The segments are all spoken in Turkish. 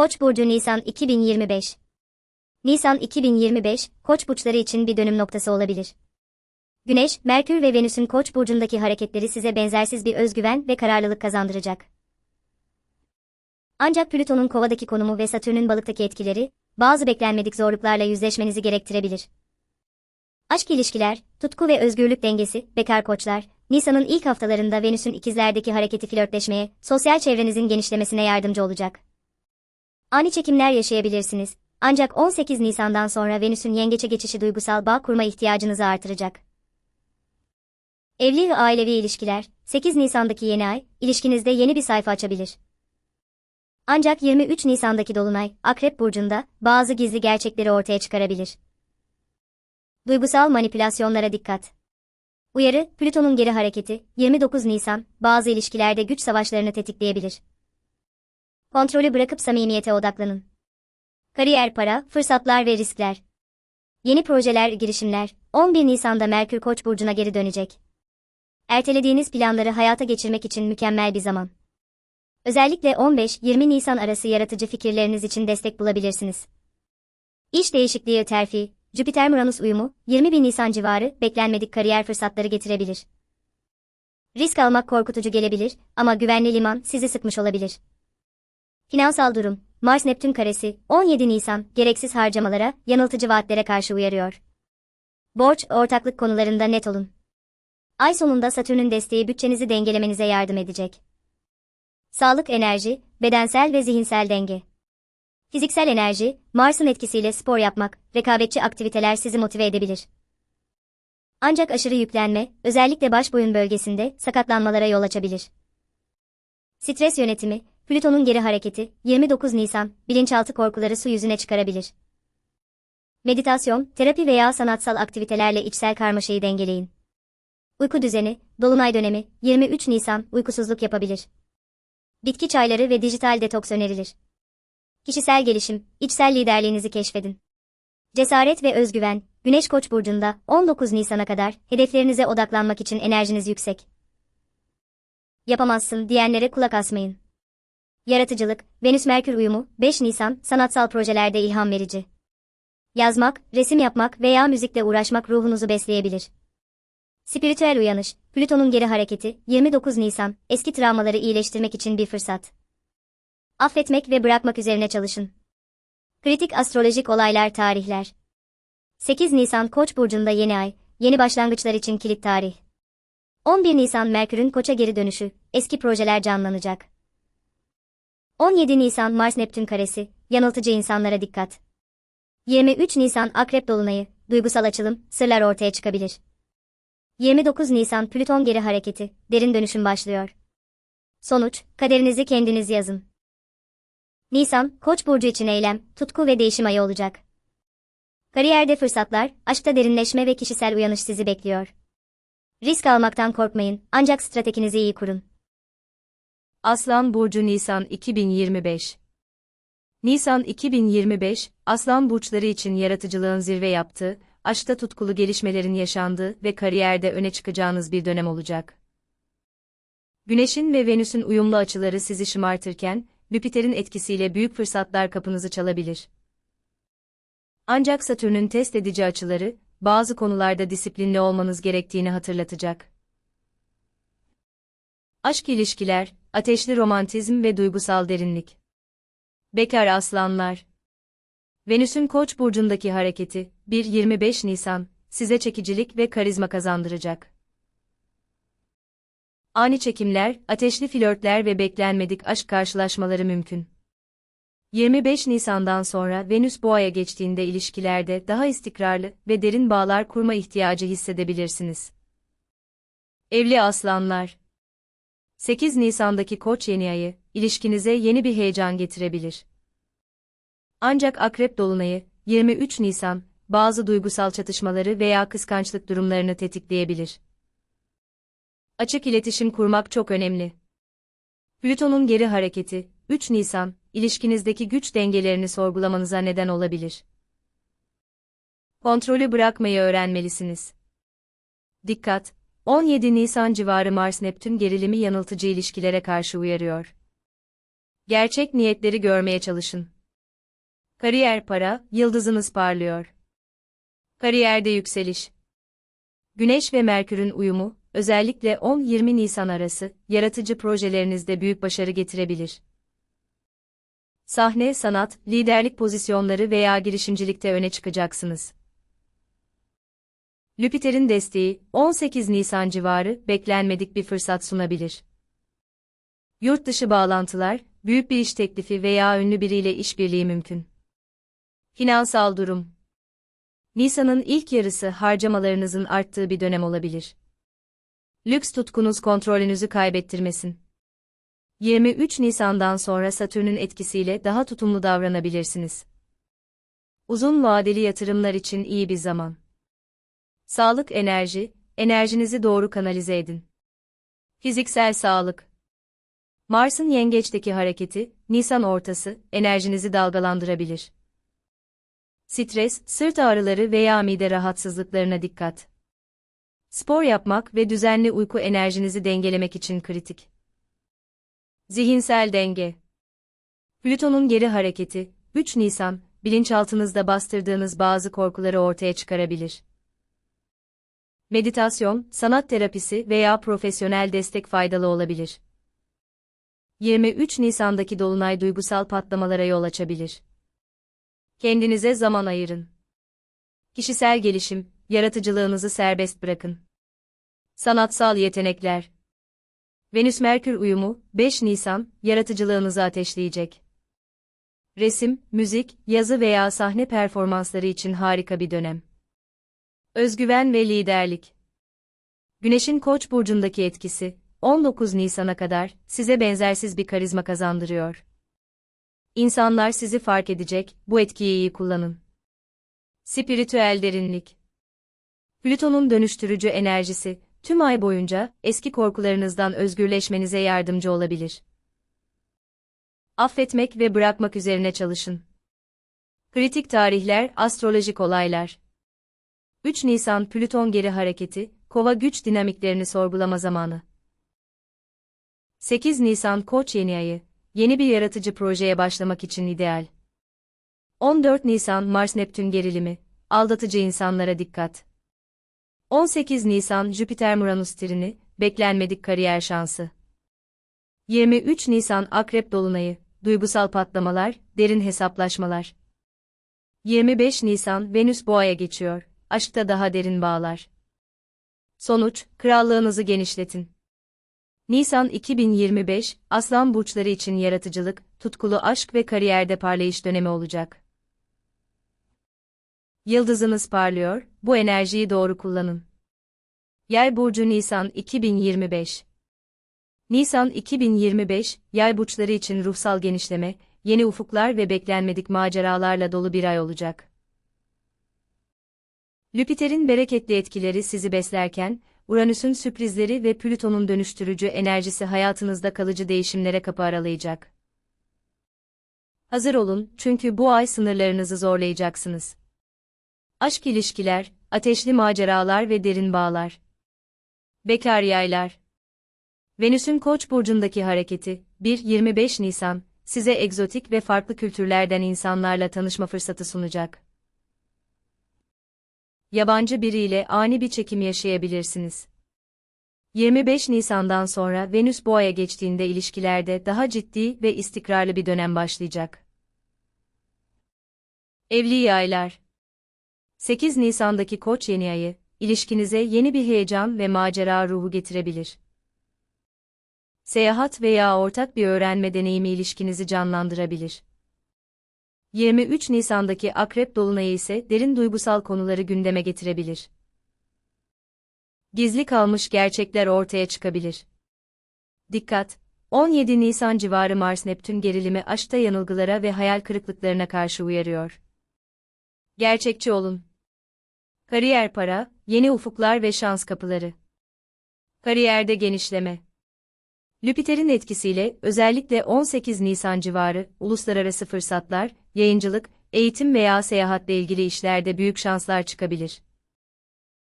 Koç burcu Nisan 2025. Nisan 2025 Koç burçları için bir dönüm noktası olabilir. Güneş, Merkür ve Venüs'ün Koç burcundaki hareketleri size benzersiz bir özgüven ve kararlılık kazandıracak. Ancak Plüton'un Kova'daki konumu ve Satürn'ün Balık'taki etkileri bazı beklenmedik zorluklarla yüzleşmenizi gerektirebilir. Aşk ilişkiler, tutku ve özgürlük dengesi, bekar koçlar, Nisan'ın ilk haftalarında Venüs'ün ikizlerdeki hareketi flörtleşmeye, sosyal çevrenizin genişlemesine yardımcı olacak. Ani çekimler yaşayabilirsiniz. Ancak 18 Nisan'dan sonra Venüs'ün yengeçe geçişi duygusal bağ kurma ihtiyacınızı artıracak. Evli ve ailevi ilişkiler, 8 Nisan'daki yeni ay, ilişkinizde yeni bir sayfa açabilir. Ancak 23 Nisan'daki dolunay, Akrep burcunda bazı gizli gerçekleri ortaya çıkarabilir. Duygusal manipülasyonlara dikkat. Uyarı, Plüton'un geri hareketi, 29 Nisan, bazı ilişkilerde güç savaşlarını tetikleyebilir. Kontrolü bırakıp samimiyete odaklanın. Kariyer para, fırsatlar ve riskler. Yeni projeler, girişimler, 11 Nisan'da Merkür Koç burcuna geri dönecek. Ertelediğiniz planları hayata geçirmek için mükemmel bir zaman. Özellikle 15-20 Nisan arası yaratıcı fikirleriniz için destek bulabilirsiniz. İş değişikliği terfi, Jüpiter-Uranüs uyumu, 21 Nisan civarı beklenmedik kariyer fırsatları getirebilir. Risk almak korkutucu gelebilir ama güvenli liman sizi sıkmış olabilir. Finansal durum, Mars-Neptün karesi, 17 Nisan, gereksiz harcamalara, yanıltıcı vaatlere karşı uyarıyor. Borç, ortaklık konularında net olun. Ay sonunda Satürn'ün desteği bütçenizi dengelemenize yardım edecek. Sağlık enerji, bedensel ve zihinsel denge. Fiziksel enerji, Mars'ın etkisiyle spor yapmak, rekabetçi aktiviteler sizi motive edebilir. Ancak aşırı yüklenme, özellikle baş boyun bölgesinde sakatlanmalara yol açabilir. Stres yönetimi, Plüton'un geri hareketi, 29 Nisan, bilinçaltı korkuları su yüzüne çıkarabilir. Meditasyon, terapi veya sanatsal aktivitelerle içsel karmaşayı dengeleyin. Uyku düzeni, dolunay dönemi, 23 Nisan, uykusuzluk yapabilir. Bitki çayları ve dijital detoks önerilir. Kişisel gelişim, içsel liderliğinizi keşfedin. Cesaret ve özgüven, Güneş Koç burcunda 19 Nisan'a kadar hedeflerinize odaklanmak için enerjiniz yüksek. Yapamazsın diyenlere kulak asmayın. Yaratıcılık, Venüs-Merkür uyumu, 5 Nisan, sanatsal projelerde ilham verici. Yazmak, resim yapmak veya müzikle uğraşmak ruhunuzu besleyebilir. Spiritüel uyanış, Plüton'un geri hareketi, 29 Nisan, eski travmaları iyileştirmek için bir fırsat. Affetmek ve bırakmak üzerine çalışın. Kritik astrolojik olaylar tarihler. 8 Nisan Koç burcunda yeni ay, yeni başlangıçlar için kilit tarih. 11 Nisan Merkür'ün Koç'a geri dönüşü, eski projeler canlanacak. 17 Nisan Mars Neptün karesi, yanıltıcı insanlara dikkat. 23 Nisan Akrep dolunayı, duygusal açılım, sırlar ortaya çıkabilir. 29 Nisan Plüton geri hareketi, derin dönüşüm başlıyor. Sonuç, kaderinizi kendiniz yazın. Nisan, Koç burcu için eylem, tutku ve değişim ayı olacak. Kariyerde fırsatlar, aşkta derinleşme ve kişisel uyanış sizi bekliyor. Risk almaktan korkmayın, ancak stratejinizi iyi kurun. Aslan Burcu Nisan 2025 Nisan 2025, Aslan burçları için yaratıcılığın zirve yaptığı, aşkta tutkulu gelişmelerin yaşandığı ve kariyerde öne çıkacağınız bir dönem olacak. Güneşin ve Venüs'ün uyumlu açıları sizi şımartırken, Jüpiter'in etkisiyle büyük fırsatlar kapınızı çalabilir. Ancak Satürn'ün test edici açıları, bazı konularda disiplinli olmanız gerektiğini hatırlatacak. Aşk ilişkiler, ateşli romantizm ve duygusal derinlik. Bekar aslanlar. Venüs'ün Koç burcundaki hareketi 1-25 Nisan size çekicilik ve karizma kazandıracak. Ani çekimler, ateşli flörtler ve beklenmedik aşk karşılaşmaları mümkün. 25 Nisan'dan sonra Venüs Boğa'ya geçtiğinde ilişkilerde daha istikrarlı ve derin bağlar kurma ihtiyacı hissedebilirsiniz. Evli aslanlar 8 Nisan'daki Koç yeni ayı, ilişkinize yeni bir heyecan getirebilir. Ancak Akrep Dolunayı, 23 Nisan, bazı duygusal çatışmaları veya kıskançlık durumlarını tetikleyebilir. Açık iletişim kurmak çok önemli. Plüton'un geri hareketi, 3 Nisan, ilişkinizdeki güç dengelerini sorgulamanıza neden olabilir. Kontrolü bırakmayı öğrenmelisiniz. Dikkat! 17 Nisan civarı Mars-Neptün gerilimi yanıltıcı ilişkilere karşı uyarıyor. Gerçek niyetleri görmeye çalışın. Kariyer para, yıldızınız parlıyor. Kariyerde yükseliş. Güneş ve Merkür'ün uyumu, özellikle 10-20 Nisan arası, yaratıcı projelerinizde büyük başarı getirebilir. Sahne, sanat, liderlik pozisyonları veya girişimcilikte öne çıkacaksınız. Jüpiter'in desteği, 18 Nisan civarı, beklenmedik bir fırsat sunabilir. Yurt dışı bağlantılar, büyük bir iş teklifi veya ünlü biriyle işbirliği mümkün. Finansal durum Nisan'ın ilk yarısı harcamalarınızın arttığı bir dönem olabilir. Lüks tutkunuz kontrolünüzü kaybettirmesin. 23 Nisan'dan sonra Satürn'ün etkisiyle daha tutumlu davranabilirsiniz. Uzun vadeli yatırımlar için iyi bir zaman. Sağlık enerji, enerjinizi doğru kanalize edin. Fiziksel sağlık Mars'ın yengeçteki hareketi, Nisan ortası, enerjinizi dalgalandırabilir. Stres, sırt ağrıları veya mide rahatsızlıklarına dikkat. Spor yapmak ve düzenli uyku enerjinizi dengelemek için kritik. Zihinsel denge. Plüton'un geri hareketi, 3 Nisan, bilinçaltınızda bastırdığınız bazı korkuları ortaya çıkarabilir. Meditasyon, sanat terapisi veya profesyonel destek faydalı olabilir. 23 Nisan'daki dolunay duygusal patlamalara yol açabilir. Kendinize zaman ayırın. Kişisel gelişim, yaratıcılığınızı serbest bırakın. Sanatsal yetenekler. Venüs-Merkür uyumu, 5 Nisan, yaratıcılığınızı ateşleyecek. Resim, müzik, yazı veya sahne performansları için harika bir dönem. Özgüven ve liderlik. Güneşin Koç burcundaki etkisi, 19 Nisan'a kadar size benzersiz bir karizma kazandırıyor. İnsanlar sizi fark edecek, bu etkiyi iyi kullanın. Spiritüel derinlik. Plüton'un dönüştürücü enerjisi, tüm ay boyunca eski korkularınızdan özgürleşmenize yardımcı olabilir. Affetmek ve bırakmak üzerine çalışın. Kritik tarihler, astrolojik olaylar. 3 Nisan Plüton geri hareketi, kova güç dinamiklerini sorgulama zamanı. 8 Nisan Koç yeni ayı, yeni bir yaratıcı projeye başlamak için ideal. 14 Nisan Mars-Neptün gerilimi, aldatıcı insanlara dikkat. 18 Nisan Jüpiter-Muranus trini, beklenmedik kariyer şansı. 23 Nisan Akrep Dolunayı, duygusal patlamalar, derin hesaplaşmalar. 25 Nisan Venüs Boğa'ya geçiyor, aşkta daha derin bağlar. Sonuç, krallığınızı genişletin. Nisan 2025, Aslan burçları için yaratıcılık, tutkulu aşk ve kariyerde parlayış dönemi olacak. Yıldızınız parlıyor, bu enerjiyi doğru kullanın. Yay burcu Nisan 2025 Nisan 2025, yay burçları için ruhsal genişleme, yeni ufuklar ve beklenmedik maceralarla dolu bir ay olacak. Jüpiter'in bereketli etkileri sizi beslerken, Uranüs'ün sürprizleri ve Plüton'un dönüştürücü enerjisi hayatınızda kalıcı değişimlere kapı aralayacak. Hazır olun, çünkü bu ay sınırlarınızı zorlayacaksınız. Aşk ilişkiler, ateşli maceralar ve derin bağlar. Bekar yaylar. Venüs'ün Koç burcundaki hareketi 1-25 Nisan size egzotik ve farklı kültürlerden insanlarla tanışma fırsatı sunacak. Yabancı biriyle ani bir çekim yaşayabilirsiniz. 25 Nisan'dan sonra Venüs Boğa'ya geçtiğinde ilişkilerde daha ciddi ve istikrarlı bir dönem başlayacak. Evli yaylar 8 Nisan'daki Koç yeni ayı, ilişkinize yeni bir heyecan ve macera ruhu getirebilir. Seyahat veya ortak bir öğrenme deneyimi ilişkinizi canlandırabilir. 23 Nisan'daki Akrep Dolunayı ise derin duygusal konuları gündeme getirebilir. Gizli kalmış gerçekler ortaya çıkabilir. Dikkat! 17 Nisan civarı Mars-Neptün gerilimi aşkta yanılgılara ve hayal kırıklıklarına karşı uyarıyor. Gerçekçi olun. Kariyer para, yeni ufuklar ve şans kapıları. Kariyerde genişleme. Jüpiter'in etkisiyle özellikle 18 Nisan civarı uluslararası fırsatlar, yayıncılık, eğitim veya seyahatle ilgili işlerde büyük şanslar çıkabilir.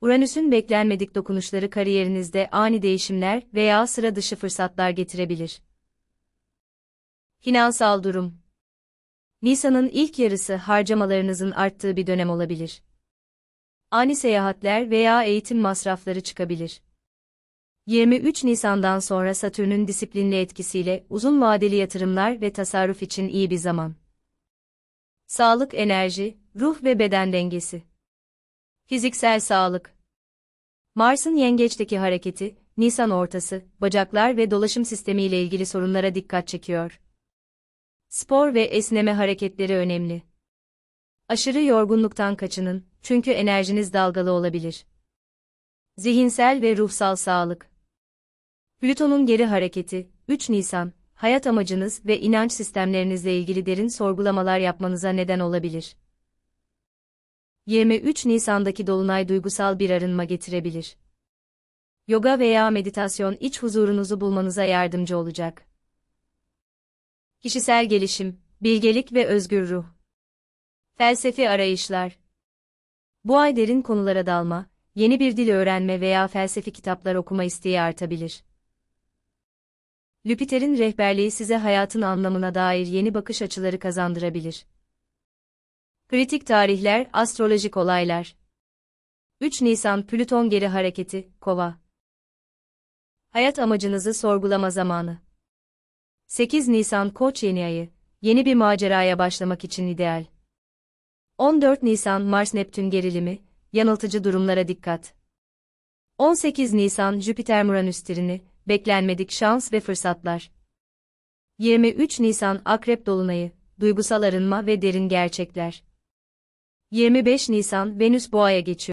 Uranüs'ün beklenmedik dokunuşları kariyerinizde ani değişimler veya sıra dışı fırsatlar getirebilir. Finansal durum Nisan'ın ilk yarısı harcamalarınızın arttığı bir dönem olabilir. Ani seyahatler veya eğitim masrafları çıkabilir. 23 Nisan'dan sonra Satürn'ün disiplinli etkisiyle uzun vadeli yatırımlar ve tasarruf için iyi bir zaman. Sağlık, enerji, ruh ve beden dengesi. Fiziksel sağlık. Mars'ın yengeçteki hareketi, Nisan ortası, bacaklar ve dolaşım sistemi ile ilgili sorunlara dikkat çekiyor. Spor ve esneme hareketleri önemli. Aşırı yorgunluktan kaçının, çünkü enerjiniz dalgalı olabilir. Zihinsel ve ruhsal sağlık. Plüton'un geri hareketi, 3 Nisan, hayat amacınız ve inanç sistemlerinizle ilgili derin sorgulamalar yapmanıza neden olabilir. 23 Nisan'daki dolunay duygusal bir arınma getirebilir. Yoga veya meditasyon iç huzurunuzu bulmanıza yardımcı olacak. Kişisel gelişim, bilgelik ve özgür ruh. Felsefi arayışlar. Bu ay derin konulara dalma, yeni bir dil öğrenme veya felsefi kitaplar okuma isteği artabilir. Lüpiter'in rehberliği size hayatın anlamına dair yeni bakış açıları kazandırabilir. Kritik tarihler, astrolojik olaylar. 3 Nisan Plüton geri hareketi, Kova. Hayat amacınızı sorgulama zamanı. 8 Nisan Koç yeni ayı, yeni bir maceraya başlamak için ideal. 14 Nisan Mars Neptün gerilimi, yanıltıcı durumlara dikkat. 18 Nisan Jüpiter Uranüs trini, beklenmedik şans ve fırsatlar. 23 Nisan Akrep Dolunayı, duygusal arınma ve derin gerçekler. 25 Nisan Venüs Boğa'ya geçiyor.